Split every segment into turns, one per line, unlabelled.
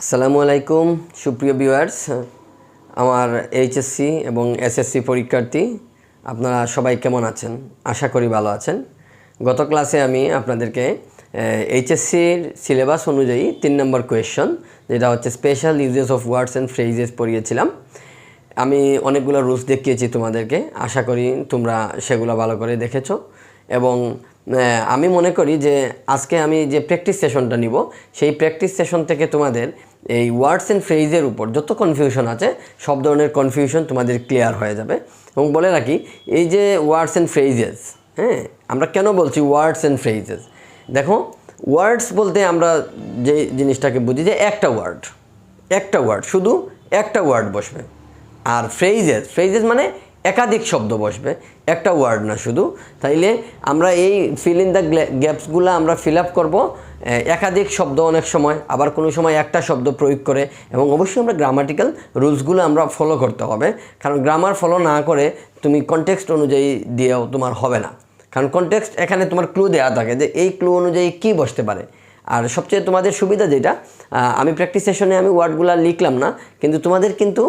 আসসালামু আলাইকুম, সুপ্রিয় ভিউয়ার্স, আমার এইচএসসি এবং এসএসসি পরীক্ষার্থী, আপনারা সবাই কেমন আছেন? আশা করি ভালো আছেন। গত ক্লাসে আমি আপনাদেরকে এইচএসসির সিলেবাস অনুযায়ী তিন নম্বর কোয়েশ্চন, যেটা হচ্ছে special uses of words and phrases পড়িয়েছিলাম। আমি অনেকগুলো রুলস দেখিয়েছি তোমাদেরকে, আশা করি তোমরা সেগুলো ভালো করে দেখেছ। এবং আমি মনে করি যে আজকে আমি যে প্র্যাকটিস সেশনটা নিব, সেই প্র্যাকটিস সেশন থেকে তোমাদের এই ওয়ার্ডস অ্যান্ড ফ্রেজের উপর যত কনফিউশন আছে, সব ধরনের কনফিউশন তোমাদের ক্লিয়ার হয়ে যাবে। এবং বলে রাখি, এই যে ওয়ার্ডস অ্যান্ড ফ্রেজেস হ্যাঁ আমরা কেন বলছি ওয়ার্ডস অ্যান্ড ফ্রেজেস দেখো ওয়ার্ডস বলতে আমরা যে জিনিসটাকে বুঝি যে একটা ওয়ার্ড একটা ওয়ার্ড শুধু একটা ওয়ার্ড বসবে। আর ফ্রেজেস ফ্রেজেস মানে একাধিক শব্দ বসবে, একটা ওয়ার্ড না শুধু। তাইলে আমরা এই ফিল ইন দ্য গ্যাপসগুলো আমরা ফিল আপ করব একাধিক শব্দ অনেক সময়, আবার কোনো সময় একটা শব্দ প্রয়োগ করে, এবং অবশ্যই আমরা গ্রামাটিক্যাল রুলসগুলো আমরা ফলো করতে হবে, কারণ গ্রামার ফলো না করে তুমি কনটেক্সট অনুযায়ী দিয়েও তোমার হবে না। কারণ কনটেক্সট এখানে তোমার ক্লু দেওয়া থাকে যে এই ক্লু অনুযায়ী কী বসতে পারে। আর সবচেয়ে তোমাদের সুবিধা যেটা আমি প্র্যাকটিস সেশনে আমি ওয়ার্ডগুলো লিখলাম না, কিন্তু তোমাদের কিন্তু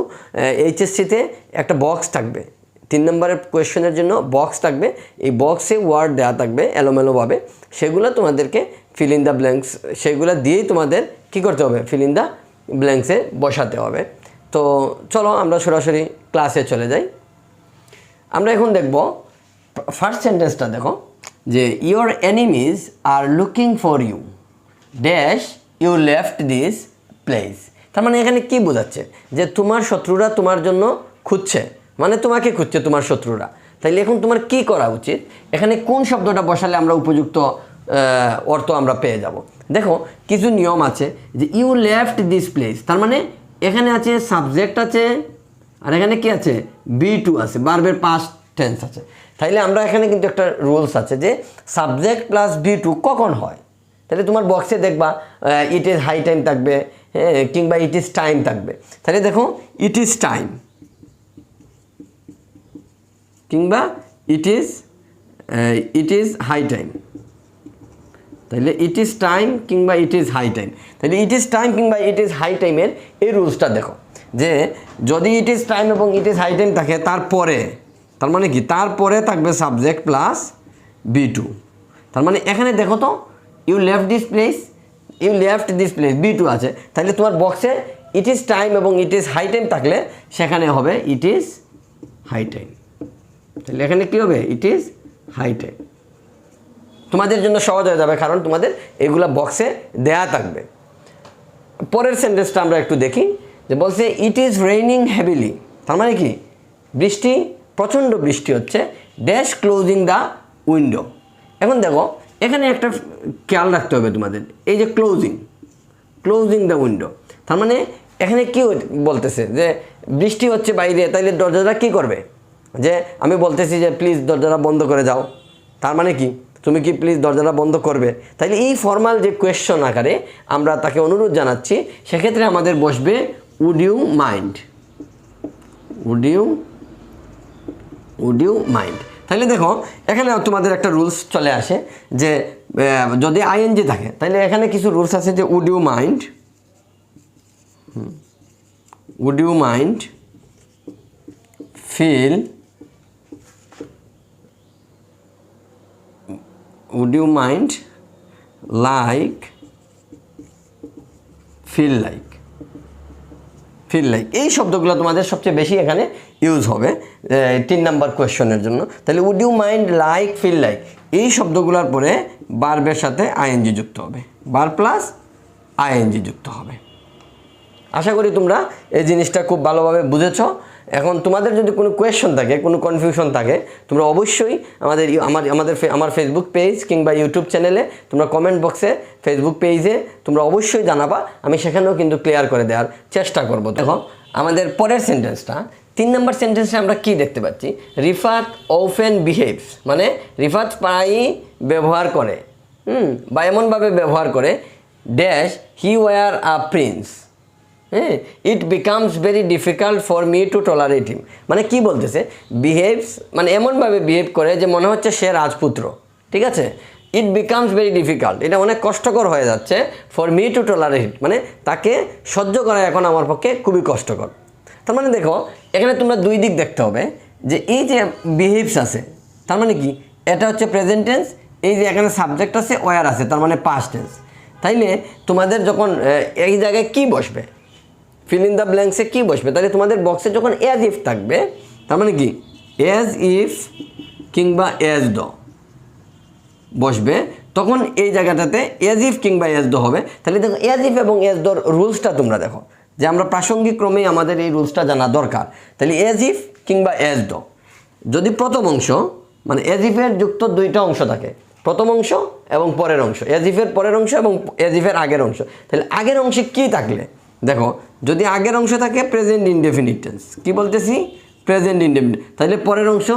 এইচএসসিতে একটা বক্স থাকবে। তিন নম্বরের কোয়েশ্চেনের জন্য বক্স থাকবে। এই বক্সে ওয়ার্ড দেওয়া থাকবে এলোমেলোভাবে। সেগুলো তোমাদেরকে ফিল ইন দ্য ব্ল্যাঙ্কস সেগুলো দিয়েই তোমাদের কী করতে হবে? ফিল ইন দ্য ব্ল্যাঙ্কসে বসাতে হবে। তো চলো আমরা সরাসরি ক্লাসে চলে যাই। আমরা এখন দেখব ফার্স্ট সেন্টেন্সটা দেখো, যে your enemies are looking for you dash you left this place তার মানে এখানে কি বোঝাচ্ছে? যে তোমার শত্রুরা তোমার জন্য খুঁজছে। মানে তোমাকে খুঁজছে তোমার শত্রুরা। তাইলে এখন তোমার কি করা উচিত? এখানে কোন শব্দটা বসালে আমরা উপযুক্ত অর্থ আমরা পেয়ে যাব? দেখো, কিছু নিয়ম আছে যে ইউ লেফট দিস প্লেস তার মানে এখানে আছে সাবজেক্ট আছে, আর এখানে কি আছে? বি টু আছে বার্বের পাস্ট টেন্স আছে। তাইলে আমরা এখানে কিন্তু একটা রুলস আছে যে সাবজেক্ট প্লাস বি টু কখন হয়? তাহলে তোমার বক্সে দেখবা ইট ইজ হাই টাইম থাকবে হ্যাঁ কিংবা ইট ইজ টাইম থাকবে। তাহলে দেখো ইট ইজ টাইম কিংবা it is it is high time তাহলে ইট ইজ টাইম কিংবা ইট ইজ হাই টাইম তাহলে ইট ইজ টাইম কিংবা ইট ইজ হাই টাইমের এই রুলসটা দেখো যে যদি ইট ইজ টাইম এবং ইট ইজ হাই টাইম থাকে তারপরে তার মানে কি তারপরে থাকবে সাবজেক্ট প্লাস বি টু তার মানে এখানে দেখো তো you left this place you left this place be to আছে তাহলে তোমার বক্সে ইট ইজ টাইম এবং ইট ইজ হাই টাইম থাকলে সেখানে হবে ইট ইজ হাই টাইম তাহলে এখানে কী হবে? ইট ইজ হাই টাইম তোমাদের জন্য সহজ হয়ে যাবে, কারণ তোমাদের এগুলা বক্সে দেয়া থাকবে। পরের সেন্টেন্সটা আমরা একটু দেখি, যে বলছে ইট ইজ রেইনিং হেভিলি তার মানে কি? বৃষ্টি, প্রচণ্ড বৃষ্টি হচ্ছে ড্যাশ ক্লোজিং দ্য উইন্ডো এখন দেখো, এখানে একটা খেয়াল রাখতে হবে তোমাদের, এই যে ক্লোজিং ক্লোজিং দ্য উইন্ডো তার মানে এখানে কি বলতেছে? যে বৃষ্টি হচ্ছে বাইরে, তাইলে দরজাটা কী করবে? যে আমি বলতেছি যে, প্লিজ দরজাটা বন্ধ করে যাও তার মানে কি? তুমি কি প্লিজ দরজাটা বন্ধ করবে? তাইলে এই ফর্মাল যে কোয়েশ্চন আকারে আমরা তাকে অনুরোধ জানাচ্ছি, সেক্ষেত্রে আমাদের বসবে would you mind would you would you mind তাহলে দেখো, এখানে তোমাদের একটা রুলস চলে আসে যে যদি আইএনজি থাকে তাহলে এখানে কিছু রুলস আছে যে would you mind would you mind feel would you mind like feel like feel like এই শব্দগুলো তোমাদের সবচেয়ে বেশি এখানে ইউজ হবে তিন নাম্বার কোয়েশ্চনের জন্য। তাহলে would you mind like feel like এই শব্দগুলোর পরে বার্বের সাথে আইএনজি যুক্ত হবে। বার প্লাস আইএনজি যুক্ত হবে। আশা করি তোমরা এই জিনিসটা খুব ভালোভাবে বুঝেছ। এখন তোমাদের যদি কোনো কোয়েশ্চন থাকে, কোনো কনফিউশন থাকে, তোমরা অবশ্যই আমাদের আমার আমাদের আমার ফেসবুক পেজ কিংবা ইউটিউব চ্যানেলে তোমরা কমেন্ট বক্সে ফেসবুক পেজে তোমরা অবশ্যই জানাবা, আমি সেখানেও কিন্তু ক্লিয়ার করে দেওয়ার চেষ্টা করব। দেখো, আমাদের পরের সেন্টেন্সটা তিন নম্বর সেন্টেন্সে আমরা কি দেখতে পাচ্ছি? রিফাত ওফেন বিহেভস মানে রিফাত প্রায়ই ব্যবহার করে, হুম, বা এমনভাবে ব্যবহার করে dash he were a prince হ্যাঁ it becomes very difficult for me to tolerate him মানে কি বলতেছে? বিহেভস মানে এমনভাবে বিহেভ করে যে মনে হচ্ছে সে রাজপুত্র। ঠিক আছে? ইট বিকামস ভেরি ডিফিকাল্ট এটা অনেক কষ্টকর হয়ে যাচ্ছে ফর মি টু টলারেট মানে তাকে সহ্য করা এখন আমার পক্ষে খুবই কষ্টকর। তার মানে দেখো, এখানে তোমরা দুই দিক দেখতে হবে, যে এই যে বিহেভস আছে, তার মানে কি? এটা হচ্ছে প্রেজেন্ট টেন্স এই যে এখানে সাবজেক্ট আছে ওয়ার আছে, তার মানে পাস্ট টেন্স তাইলে তোমাদের যখন এই জায়গায় কি বসবে? ফিল ইন দ্য ব্ল্যাঙ্কসে কী বসবে? তাহলে তোমাদের বক্সে যখন এজ ইফ থাকবে, তার মানে কি? এজ ইফ কিংবা এজ দ বসবে, তখন এই জায়গাটাতে এজ ইফ কিংবা এজ দ হবে। তাহলে দেখো এজ ইফ এবং এজ দর রুলসটা তোমরা দেখো, যে আমরা প্রাসঙ্গিক ক্রমেই আমাদের এই রুলসটা জানা দরকার। তাহলে এজ ইফ কিংবা এজ দ যদি প্রথম অংশ মানে এজ ইফের যুক্ত দুইটা অংশ থাকে, প্রথম অংশ এবং পরের অংশ এজ ইফের পরের অংশ এবং এজ ইফের আগের অংশ, তাহলে আগের অংশে কী থাকলে? দেখো, যদি আগের অংশ থাকে প্রেজেন্ট ইনডেফিনিট টেন্স কী বলতেছি? প্রেজেন্ট ইনডেফিনিট তাহলে পরের অংশ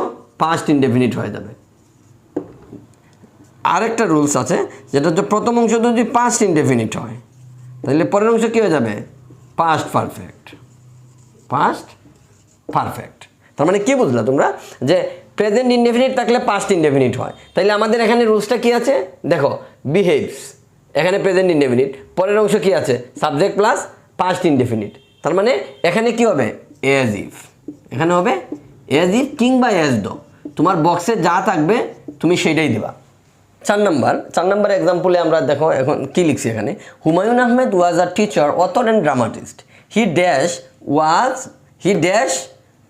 পাস্ট ইনডেফিনিট হয়ে যাবে। আরেকটা রুলস আছে, যেটা হচ্ছে প্রথম অংশ যদি পাস্ট ইনডেফিনিট হয় তাহলে পরের অংশ কী হয়ে যাবে? পাস্ট পারফেক্ট পাস্ট পারফেক্ট তার মানে কী বুঝলা তোমরা? যে প্রেজেন্ট ইনডেফিনিট থাকলে পাস্ট ইনডেফিনিট হয়। তাহলে আমাদের এখানে রুলসটা কী আছে? দেখো বিহেভস এখানে প্রেজেন্ট ইনডেফিনিট পরের অংশ কী আছে? সাবজেক্ট প্লাস পাস্ট ইনডেফিনিট তার মানে এখানে কি হবে? এজ ইফ এখানে হবে এজ ইফ কিংবা এজ দো তোমার বক্সে যা থাকবে, তুমি সেটাই দিবা। চার নাম্বার চার নাম্বার এক্সাম্পলে আমরা দেখো এখন কি লিখছি এখানে? Humayun Ahmed was a teacher author and dramatist he dash was he dash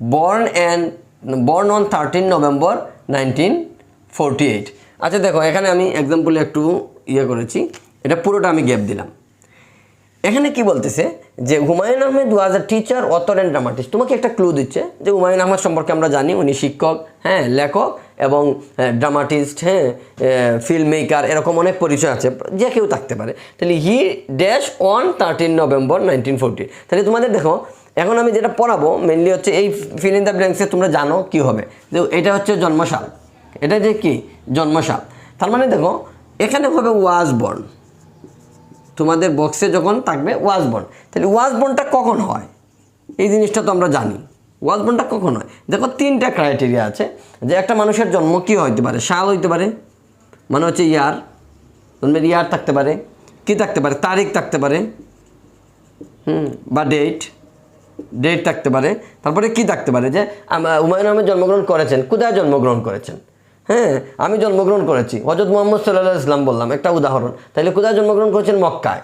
born and born on thirteen November nineteen forty eight আচ্ছা দেখো, এখানে আমি এক্সাম্পলে একটু ইয়ে করেছি। এটা পুরোটা আমি গ্যাপ দিলাম। এখানে কি বলতেছে? যে Humayun Ahmed was a teacher author and dramatist তোমাকে একটা ক্লু দিচ্ছে যে হুমায়ুন আহমেদ সম্পর্কে আমরা জানি। উনি শিক্ষক হ্যাঁ লেখক এবং ড্রামাটিস্ট হ্যাঁ ফিল্ম মেকার এরকম অনেক পরিচয় আছে, যে কেউ থাকতে পারে। তাহলে he dash on thirteen November nineteen forty তাহলে তোমাদের দেখো, এখন আমি যেটা পড়াবো মেনলি হচ্ছে এই ফিল ইন দ্য ব্ল্যাঙ্কসে তোমরা জানো কি হবে। যে এটা হচ্ছে জন্মসাল। এটা যে কি? জন্মসাল। তার মানে দেখো, এখানে হবে ওয়াজ বর্ন তোমাদের বক্সে যখন থাকবে ওয়াজ বন্ড তাহলে ওয়াজ বন্ডটা কখন হয়? এই জিনিসটা তো আমরা জানি। ওয়াজ বন্ডটা কখন হয়? দেখো তিনটা ক্রাইটেরিয়া আছে যে একটা মানুষের জন্ম কী হইতে পারে? সাল হইতে পারে মানে হচ্ছে ইয়ার জন্মের ইয়ার থাকতে পারে, কি থাকতে পারে? তারিখ থাকতে পারে, হুম, বা ডেট ডেট থাকতে পারে। তারপরে কি থাকতে পারে? যে হুমায়ুন আহমেদ জন্মগ্রহণ করেছেন, কোথায় জন্মগ্রহণ করেছেন? হ্যাঁ আমি জন্মগ্রহণ করেছি। হজরত মোহাম্মদ সাল্লাহ ইসলাম বললাম, একটা উদাহরণ। তাহলে কোথায় জন্মগ্রহণ করেছেন? মক্কায়।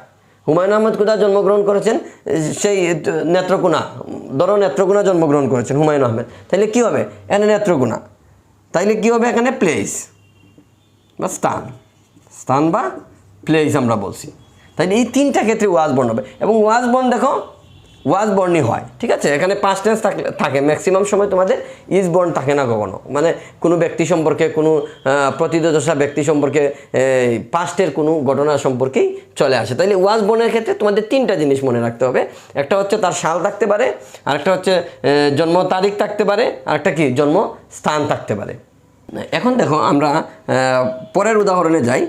হুমায়ুন আহমেদ কোথায় জন্মগ্রহণ করেছেন? সেই নেত্রকোনা ধরো নেত্রকোনা জন্মগ্রহণ করেছেন হুমায়ুন আহমেদ। তাহলে কী হবে? এখানে নেত্রকোনা। তাইলে কী হবে এখানে? প্লেস বা স্থান। স্থান বা প্লেস আমরা বলছি। তাইলে এই তিনটা ক্ষেত্রে ওয়াজ বর্ণ হবে। এবং ওয়াজ বর্ণ দেখো ওয়াজ বর্ণই হয়, ঠিক আছে? এখানে পাঁচ টেন্স থাকে। ম্যাক্সিমাম সময় তোমাদের ইজ বর্ণ থাকে না কখনো। মানে কোনো ব্যক্তি সম্পর্কে, কোনো প্রতিদশা ব্যক্তি সম্পর্কে পাস্টের কোনো ঘটনা সম্পর্কেই চলে আসে। তাইলে ওয়াজ বর্ণের ক্ষেত্রে তোমাদের তিনটা জিনিস মনে রাখতে হবে। একটা হচ্ছে তার সাল থাকতে পারে, আরেকটা হচ্ছে জন্ম তারিখ থাকতে পারে, আরেকটা কি? জন্ম স্থান থাকতে পারে। এখন দেখো আমরা পরের উদাহরণে যাই।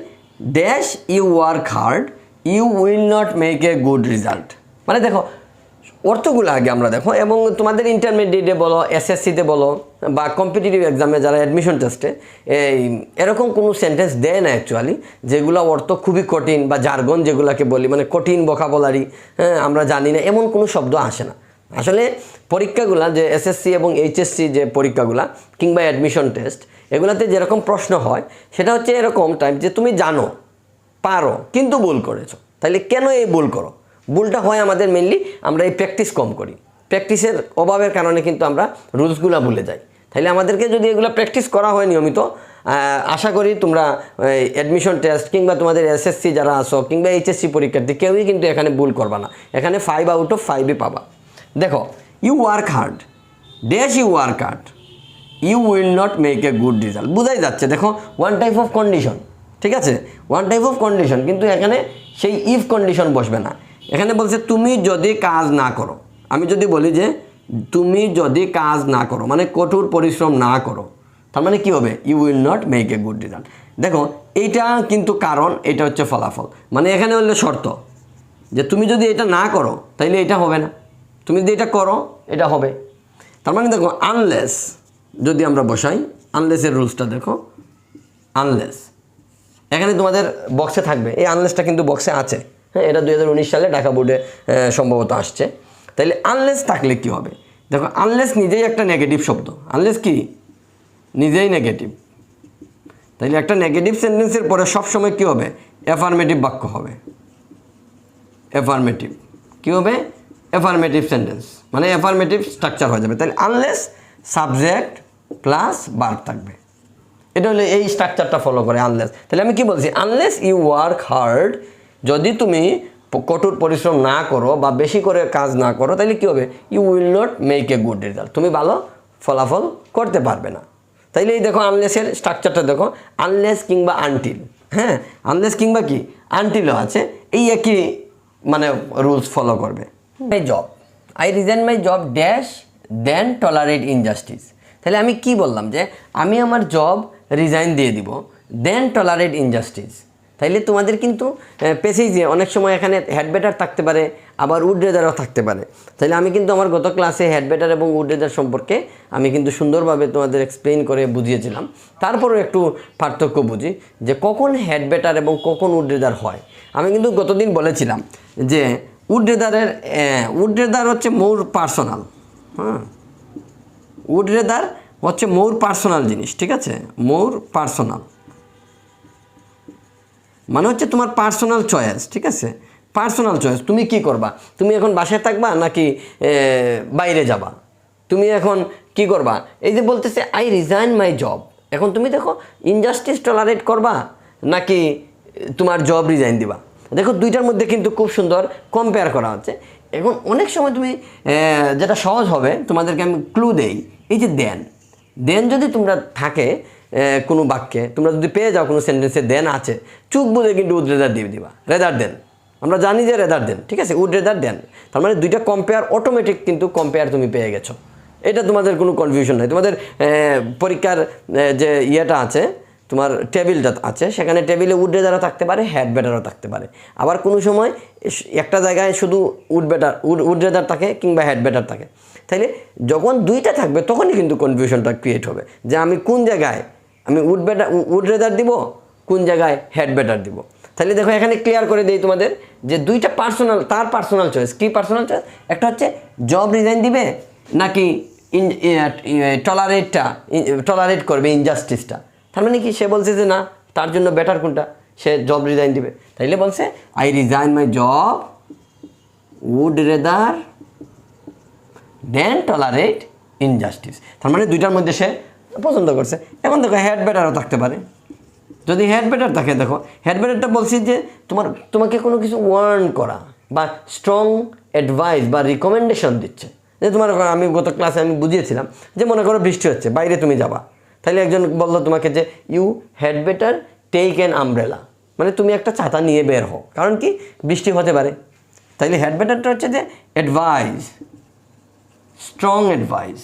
Dash you work hard you will not make a good result মানে দেখো অর্থগুলো আগে আমরা দেখো, এবং তোমাদের ইন্টারমিডিয়েটে বলো এসএসসিতে বলো, বা কম্পিটিটিভ এক্সামে যারা অ্যাডমিশন টেস্টে এই এরকম কোনো সেন্টেন্স দেয় না অ্যাকচুয়ালি যেগুলো অর্থ খুবই কঠিন বা জার্গন যেগুলোকে বলি মানে কঠিন বকাবলারি হ্যাঁ আমরা জানি না, এমন কোনো শব্দ আসে না। আসলে পরীক্ষাগুলা যে এসএসসি এবং এইচএসসি যে পরীক্ষাগুলা, কিংবা অ্যাডমিশন টেস্ট এগুলাতে যেরকম প্রশ্ন হয়, সেটা হচ্ছে এরকম টাইপ যে তুমি জানো, পারো, কিন্তু ভুল করেছ। তাহলে কেন এই ভুল করো? ভুলটা হয় আমাদের মেনলি আমরা এই প্র্যাকটিস কম করি। প্র্যাকটিসের অভাবের কারণে কিন্তু আমরা রুলসগুলো ভুলে যাই। তাহলে আমাদেরকে যদি এগুলো প্র্যাকটিস করা হয় নিয়মিত আশা করি তোমরা অ্যাডমিশন টেস্ট কিংবা তোমাদের এসএসসি যারা আসো কিংবা এইচএসসি পরীক্ষার্থী, কেউই কিন্তু এখানে ভুল করবা না। এখানে ফাইভ আউট অফ ফাইভই পাবা। দেখো you work hard dash you work hard you will not make a good result বোঝাই যাচ্ছে, দেখো ওয়ান টাইপ অফ কন্ডিশন ঠিক আছে? ওয়ান টাইপ অফ কন্ডিশন কিন্তু এখানে সেই ইফ কন্ডিশন বসবে না। এখানে বলছে, তুমি যদি কাজ না করো। আমি যদি বলি যে, তুমি যদি কাজ না করো মানে কঠোর পরিশ্রম না করো, তার মানে কী হবে? You will not make a good result দেখো, এইটা কিন্তু কারণ, এটা হচ্ছে ফলাফল। মানে এখানে হলো শর্ত, যে তুমি যদি এটা না করো, তাইলে এটা হবে না। তুমি যদি এটা করো, এটা হবে। তার মানে দেখো আনলেস যদি আমরা বসাই আনলেসের রুলসটা দেখো আনলেস এখানে তোমাদের বক্সে থাকবে। এই আনলেসটা কিন্তু বক্সে আছে। হ্যাঁ এটা দু হাজার উনিশ সালে ঢাকা বোর্ডে সম্ভবত আসছে। তাইলে আনলেস থাকলে কি হবে? দেখো আনলেস নিজেই একটা নেগেটিভ শব্দ। আনলেস কি? নিজেই নেগেটিভ তাইলে একটা নেগেটিভ সেন্টেন্সের পরে সবসময় কী হবে? অ্যাফার্মেটিভ বাক্য হবে। অ্যাফার্মেটিভ কী হবে? অ্যাফার্মেটিভ সেন্টেন্স মানে অ্যাফার্মেটিভ স্ট্রাকচার হয়ে যাবে। তাহলে আনলেস সাবজেক্ট প্লাস বার্ব থাকবে। এটা হলে এই স্ট্রাকচারটা ফলো করে আনলেস তাহলে আমি কি বলছি? আনলেস ইউ ওয়ার্ক হার্ড যদি তুমি কঠোর পরিশ্রম না করো বা বেশি করে কাজ না করো তাহলে কী হবে? You will not make a good result তুমি ভালো ফলাফল করতে পারবে না। তাইলে এই দেখো আনলেসের স্ট্রাকচারটা দেখো আনলেস কিংবা আনটিল হ্যাঁ? আনলেস কিংবা কি? আনটিলও আছে। এই একই মানে রুলস ফলো করবে। My job I resign my job dash then tolerate injustice তাহলে আমি কি বললাম যে, আমি আমার জব রিজাইন দিয়ে দিব দেন টলারেট ইনজাস্টিস তাইলে তোমাদের কিন্তু পেসেজে অনেক সময় এখানে হেডবেটার থাকতে পারে, আবার উড রেদারও থাকতে পারে। তাহলে আমি কিন্তু আমার গত ক্লাসে হেডবেটার এবং উড রেদার সম্পর্কে আমি কিন্তু সুন্দরভাবে তোমাদের এক্সপ্লেইন করে বুঝিয়েছিলাম। তারপরও একটু পার্থক্য বুঝি, যে কখন হেডবেটার এবং কখন উড রেদার হয়। আমি কিন্তু গতদিন বলেছিলাম যে উড রেদারের উড রেদার হচ্ছে মোর পার্সোনাল হ্যাঁ? উড রেদার হচ্ছে মোর পার্সোনাল জিনিস, ঠিক আছে? মোর পার্সোনাল মানে হচ্ছে তোমার পার্সোনাল চয়েস ঠিক আছে? পার্সোনাল চয়েস তুমি কি করবা? তুমি এখন বাসায় থাকবা নাকি বাইরে যাবা? তুমি এখন কি করবা? এই যে বলতেছে আই রিজাইন মাই জব এখন তুমি দেখো ইনজাস্টিস টলারেট করবা নাকি, তোমার জব রিজাইন দিবা? দেখো, দুইটার মধ্যে কিন্তু খুব সুন্দর কম্পেয়ার করা হচ্ছে। এখন অনেক সময় তুমি যেটা সহজ হবে, তোমাদেরকে আমি ক্লু দেই। এই যে দেন দেন যদি তোমরা থাকে কোনো বাক্যে, তোমরা যদি পেয়ে যাও কোনো সেন্টেন্সে দেন আছে, চুপ বুঝে কিন্তু উড রেদার দিয়ে দিবা রেদার দেন আমরা জানি যে রেদার দেন ঠিক আছে? উড রেদার দেন তার মানে দুইটা কম্পেয়ার অটোমেটিক কিন্তু কম্পেয়ার তুমি পেয়ে গেছো। এটা তোমাদের কোনো কনফিউশন নাই। তোমাদের পরীক্ষার যে ইয়েটা আছে, তোমার টেবিলটা আছে, সেখানে টেবিলে উড রেদারও থাকতে পারে হ্যাড বেটারও থাকতে পারে। আবার কোনো সময় একটা জায়গায় শুধু would better would would rather থাকে কিংবা হেড বেটার থাকে। তাইলে যখন দুইটা থাকবে, তখনই কিন্তু কনফিউশনটা ক্রিয়েট হবে। যে আমি কোন জায়গায় আমি উড বেটার উড রেদার দিব, কোন জায়গায় হেড বেটার দিব। তাহলে দেখো এখানে ক্লিয়ার করে দেই তোমাদের যে দুইটা পার্সোনাল তার পার্সোনাল চয়েস কী পার্সোনাল চয়েস একটা হচ্ছে জব রিজাইন দিবে, নাকি ইন টলারেটটা টলারেট করবে ইনজাস্টিসটা তার মানে কি? সে বলছে যে না, তার জন্য বেটার কোনটা? সে জব রিজাইন দিবে। তাইলে বলছে I resign my job would rather then tolerate injustice তার মানে দুইটার মধ্যে সে পছন্দ করছে। এখন দেখো হেড বেটারও থাকতে পারে। যদি হেড বেটার থাকে, দেখো হেড বেটারটা বলছি যে তোমার, তোমাকে কোনো কিছু ওয়ার্ন করা বা স্ট্রং অ্যাডভাইস বা রিকমেন্ডেশন দিচ্ছে। যে তোমার আমি গত ক্লাসে আমি বুঝিয়েছিলাম যে মনে করো বৃষ্টি হচ্ছে, বাইরে তুমি যাবা। তাহলে একজন বলল তোমাকে যে you had better take an umbrella মানে তুমি একটা ছাতা নিয়ে বের হও। কারণ কি? বৃষ্টি হতে পারে। তাইলে হেড বেটারটা হচ্ছে যে অ্যাডভাইস স্ট্রং অ্যাডভাইস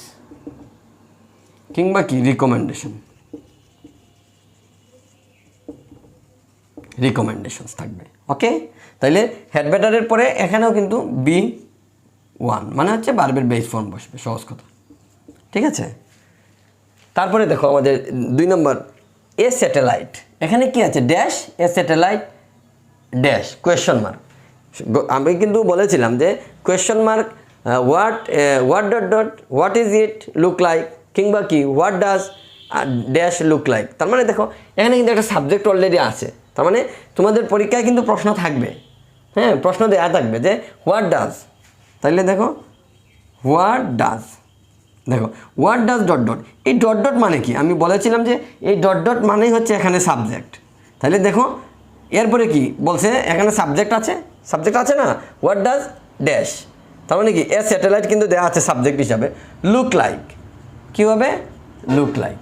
কিংবা কি? রিকমেন্ডেশন রিকমেন্ডেশনস থাকবে। ওকে তাইলে হেড বেটারের পরে এখানেও কিন্তু বি ওয়ান মানে হচ্ছে বার্বের বেস ফর্ম বসবে, সহজ কথা। ঠিক আছে? তারপরে দেখো আমাদের দুই নম্বর এ স্যাটেলাইট এখানে কি আছে? Dash a satellite dash question mark আমি কিন্তু বলেছিলাম যে question mark what what dot dot what is it look like কিংবা কি what does dash look like তার মানে দেখো, এখানে কিন্তু একটা সাবজেক্ট অলরেডি আছে। তার মানে তোমাদের পরীক্ষায় কিন্তু প্রশ্ন থাকবে। হ্যাঁ প্রশ্ন দেওয়া থাকবে যে হোয়াট ডাজ তাইলে দেখো হোয়াট ডাজ দেখো হোয়াট ডাজ ডট ডট এই ডট ডট মানে কি? আমি বলেছিলাম যে, এই ডট ডট মানেই হচ্ছে এখানে সাবজেক্ট তাহলে দেখো, এরপরে কি? বলছে, এখানে সাবজেক্ট আছে? সাবজেক্ট আছে না? হোয়াট ডাজ ড্যাশ তার মানে কি? এ স্যাটেলাইট কিন্তু দেওয়া আছে সাবজেক্ট হিসাবে। লুক লাইক কী হবে লুক লাইক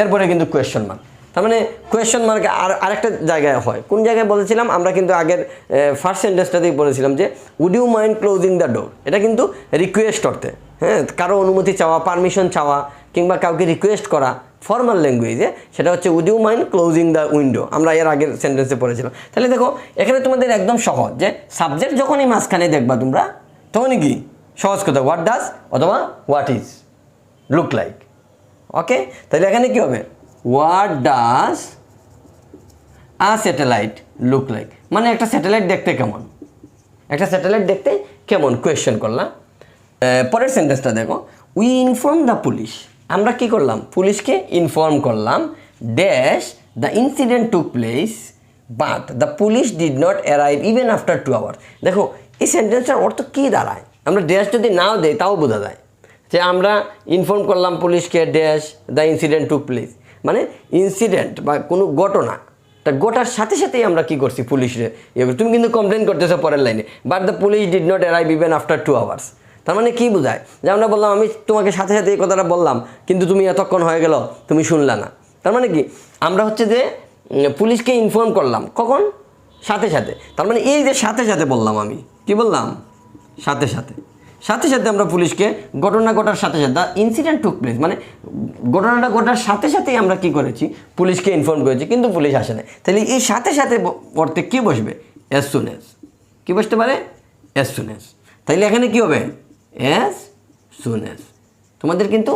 এরপরে কিন্তু কোয়েশ্চন মার্ক তার মানে কোয়েশ্চন মার্ক আর আরেকটা জায়গায় হয়। কোন জায়গায় বলেছিলাম? আমরা কিন্তু আগের ফার্স্ট সেন্টেন্সটাতেই বলেছিলাম যে would you mind closing the door এটা কিন্তু রিকোয়েস্ট করতে হ্যাঁ কারও অনুমতি চাওয়া পারমিশন চাওয়া, কিংবা কাউকে রিকোয়েস্ট করা ফর্মাল ল্যাঙ্গুয়েজে সেটা হচ্ছে would you mind closing the window আমরা এর আগের সেন্টেন্সে পড়েছিলাম। তাহলে দেখো, এখানে তোমাদের একদম সহজ যে সাবজেক্ট যখনই মাঝখানে দেখবা তোমরা, তখনই কি? সহজ কথা হোয়াট ডাজ অথবা what is look like okay তাহলে এখানে কী হবে? What does a satellite look like মানে একটা স্যাটেলাইট দেখতে কেমন? একটা স্যাটেলাইট দেখতে কেমন? কোয়েশ্চেন করলাম। পরের সেন্টেন্সটা দেখো। উই ইনফর্ম দ্য পুলিশ আমরা কি করলাম? পুলিশকে ইনফর্ম করলাম। Dash the incident took place but the police did not arrive even after two hour দেখো, এই সেন্টেন্সটার অর্থ কী দাঁড়ায়? আমরা ড্যাশ যদি নাও দেই, তাও বোঝা যায় যে আমরা ইনফর্ম করলাম পুলিশকে dash the incident took place মানে ইনসিডেন্ট বা কোনো ঘটনা, তা গোটার সাথে সাথেই আমরা কি করছি পুলিশে? ইয়ে তুমি কিন্তু কমপ্লেন করতেছো পরের লাইনে but the police did not arrive even after two hours তার মানে কি বোঝায়? যে আমরা বললাম, আমি তোমাকে সাথে সাথে এই কথাটা বললাম, কিন্তু তুমি এতক্ষণ হয়ে গেল, তুমি শুনলে না। তার মানে কি? আমরা হচ্ছে যে পুলিশকে ইনফর্ম করলাম। কখন? সাথে সাথে। তার মানে এই যে সাথে সাথে বললাম আমি, কি বললাম? সাথে সাথে। সাথে সাথে আমরা পুলিশকে ঘটনা ঘটার সাথে সাথে দ্য ইনসিডেন্ট টুক প্লেস মানে ঘটনাটা ঘটার সাথে সাথেই আমরা কি করেছি? পুলিশকে ইনফর্ম করেছি, কিন্তু পুলিশ আসে না তাহলে এই সাথে সাথে পড়তে কী বসবে? অ্যাজ সুন এস কী বসতে পারে? অ্যাজ সুন এস তাইলে এখানে কী হবে? অ্যাজ সুন এস তোমাদের কিন্তু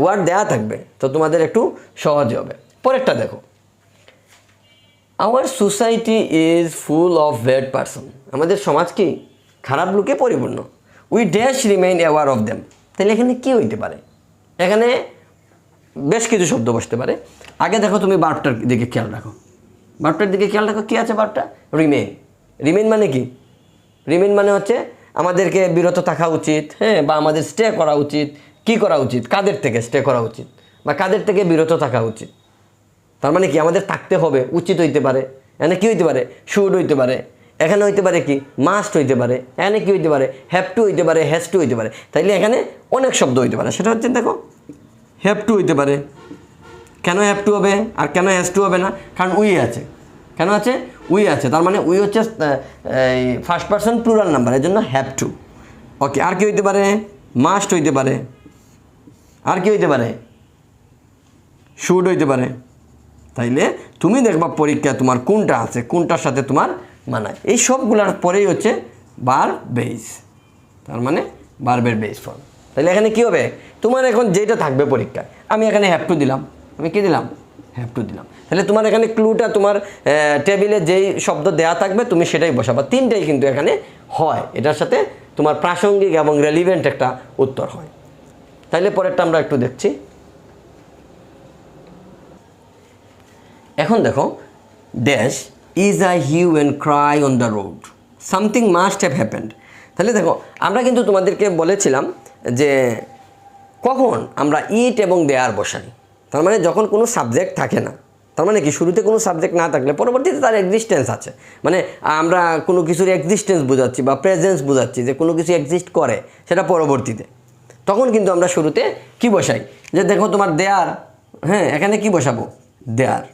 ওয়ার্ড দেওয়া থাকবে, তো তোমাদের একটু সহজে হবে। পরেরটা দেখো। Our society is full of bad person আমাদের সমাজ কি? খারাপ লোকে পরিপূর্ণ। We dash remain aware of them তাহলে এখানে কী হইতে পারে? এখানে বেশ কিছু শব্দ বসতে পারে। আগে দেখো তুমি বার্বটার দিকে খেয়াল রাখো। বার্বটার দিকে খেয়াল রাখো, কী আছে বার্বটা? রিমেইন রিমেইন মানে কি? রিমেইন মানে হচ্ছে আমাদেরকে বিরত থাকা উচিত হ্যাঁ বা আমাদের স্টে করা উচিত। কি করা উচিত? কাদের থেকে স্টে করা উচিত? বা কাদের থেকে বিরত থাকা উচিত? তার মানে কি? আমাদের থাকতে হবে, উচিত হইতে পারে। এখানে কী হইতে পারে? শুড হইতে পারে। এখানে হইতে পারে কি? মাস্ট হইতে পারে, এখানে কি হইতে পারে? হ্যাভ টু হইতে পারে হ্যাজ টু হইতে পারে। তাইলে এখানে অনেক শব্দ হইতে পারে। সেটা হচ্ছে দেখো হ্যাভ টু হইতে পারে। কেন হ্যাভ টু হবে আর কেন হ্যাজ টু হবে না? কারণ উই আছে। কেন আছে? উই আছে। তার মানে উই হচ্ছে ফার্স্ট পার্সন প্লুরাল নাম্বার এর জন্য হ্যাভ টু ওকে আর কি হইতে পারে? মাস্ট হইতে পারে। আর কি হইতে পারে? শুড হইতে পারে। তাইলে তুমি দেখবা পরীক্ষা তোমার কোনটা আছে, কোনটার সাথে তোমার মানায় এই সবগুলোর পরেই হচ্ছে বার বেস তার মানে বারবের বেস ফর্ম তাহলে এখানে কী হবে? তোমার এখন যেটা থাকবে পরীক্ষায়, আমি এখানে হ্যাপ টু দিলাম। আমি কি দিলাম? হ্যাপ টু দিলাম। তাহলে তোমার এখানে ক্লুটা তোমার টেবিলে যেই শব্দ দেয়া থাকবে, তুমি সেটাই বসাবা। তিনটাই কিন্তু এখানে হয়। এটার সাথে তোমার প্রাসঙ্গিক এবং রেলিভেন্ট একটা উত্তর হয়। তাইলে পরেরটা আমরা একটু দেখছি। এখন দেখো dash is a hue and cry on the road something must have happened তাহলে দেখো, আমরা কিন্তু তোমাদেরকে বলেছিলাম যে কখন আমরা ইট এবং দেয়ার বসাই। তার মানে যখন কোনো সাবজেক্ট থাকে না, তার মানে কি? শুরুতে কোনো সাবজেক্ট না থাকলে পরবর্তীতে তার এক্সিস্টেন্স আছে। মানে আমরা কোনো কিছুর এক্সিস্টেন্স বোঝাচ্ছি বা প্রেজেন্স বোঝাচ্ছি যে কোনো কিছু এক্সিস্ট করে সেটা পরবর্তীতে। তখন কিন্তু আমরা শুরুতে কি বসাই? যে দেখো তোমার দেয়ার হ্যাঁ এখানে কি বসাবো? দেয়ার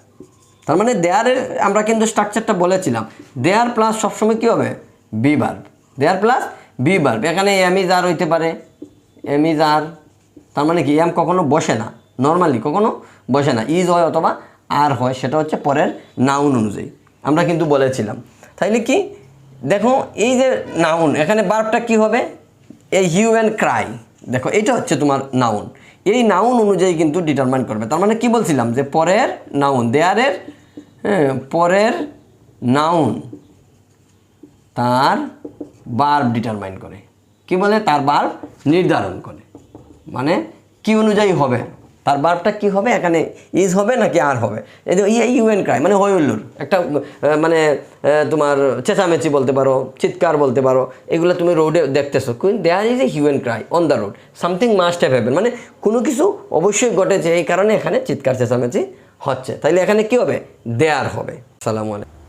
তার মানে দেয়ারের আমরা কিন্তু স্ট্রাকচারটা বলেছিলাম। দেয়ার প্লাস সবসময় কী হবে? Be verb there plus be verb এখানে এমিজ আর হইতে পারে। এমিজ আর তার মানে কি? এম কখনো বসে না। নর্মালি কখনো বসে না। ইজ হয় অথবা আর হয়। সেটা হচ্ছে পরের নাউন অনুযায়ী। আমরা কিন্তু বলেছিলাম। তাইলে কি? দেখো, এই যে নাউন এখানে বার্বটা কি হবে? এই হিউ অ্যান্ড ক্রাই দেখো এটা হচ্ছে তোমার নাউন এই নাউন অনুযায়ী কিন্তু ডিটারমাইন করবে। তার মানে কি বলছিলাম? যে পরের নাউন দেয়ারের হ্যাঁ পরের নাউন তার বার্ব ডিটারমাইন করে। কি বলে? তার বার্ব নির্ধারণ করে। মানে কি অনুযায়ী হবে? তার বার্বটা কি হবে? এখানে ইজ হবে নাকি আর হবে? এই যে ইউএন ক্রাই মানে হইল্লুর একটা মানে তোমার চেঁচামেচি বলতে পারো, চিৎকার বলতে পারো, এগুলো তুমি রোডে দেখতেছো। Queen there is a hue and cry on the road something must have happen মানে কোনো কিছু অবশ্যই ঘটেছে, এই কারণে এখানে চিৎকার, চেঁচামেচি হচ্ছে। তাইলে এখানে কি হবে? দেয়ার হবে। সালামু আলাইকুম।